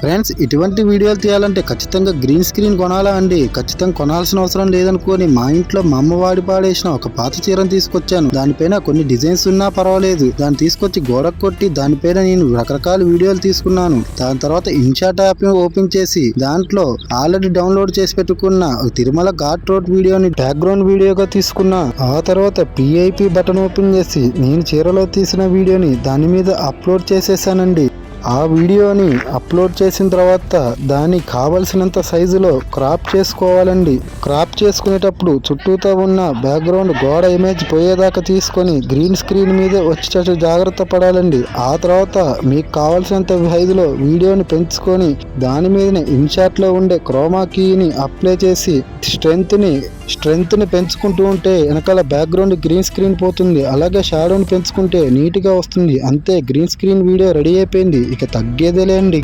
Friends ఇటువంటి వీడియోలు తీయాలంటే ఖచ్చితంగా గ్రీన్ స్క్రీన్ కొనాలా అండి. ఖచ్చితంగా కొనాల్సిన అవసరం లేదనుకోని మా ఇంట్లో మా అమ్మ వాడి పాడేసిన ఒక పాత చీరను తీసుకొచ్చాను. దానిపైన కొన్ని డిజైన్స్ ఉన్నా పర్వాలేదు. దాన్ని తీసుకొచ్చి గోడకు కొట్టి దానిపైన నేను రకరకాల వీడియోలు తీసుకున్నాను. దాని తర్వాత ఇన్షాట్ యాప్ ఓపెన్ చేసి దాంట్లో ఆల్రెడీ డౌన్లోడ్ చేసి పెట్టుకున్న తిరుమల ఘాట్ రోడ్ వీడియోని బ్యాక్గ్రౌండ్ వీడియోగా తీసుకున్నా. ఆ తర్వాత పిఐపి బటన్ ఓపెన్ చేసి నేను చీరలో తీసిన వీడియోని దాని మీద అప్లోడ్ చేసేసానండి. ఆ వీడియోని అప్లోడ్ చేసిన తర్వాత దాన్ని కావలసినంత సైజులో క్రాప్ చేసుకోవాలండి. క్రాప్ చేసుకునేటప్పుడు చుట్టూతో ఉన్న బ్యాక్గ్రౌండ్ గోడ ఇమేజ్ పోయేదాకా తీసుకొని గ్రీన్ స్క్రీన్ మీదే వచ్చేటట్టు జాగ్రత్త పడాలండి. ఆ తర్వాత మీకు కావలసినంత సైజులో వీడియోని పెంచుకొని దాని మీదనే ఇన్షాట్లో ఉండే క్రోమా కీని అప్లై చేసి స్ట్రెంత్ని స్ట్రెంగ్త్ని పెంచుకుంటూ ఉంటే వెనకాల బ్యాక్గ్రౌండ్ గ్రీన్ స్క్రీన్ పోతుంది. అలాగే షాడోని పెంచుకుంటే నీట్గా వస్తుంది. అంతే గ్రీన్ స్క్రీన్ వీడియో రెడీ అయిపోయింది. ఇక తగ్గేదేలేండి.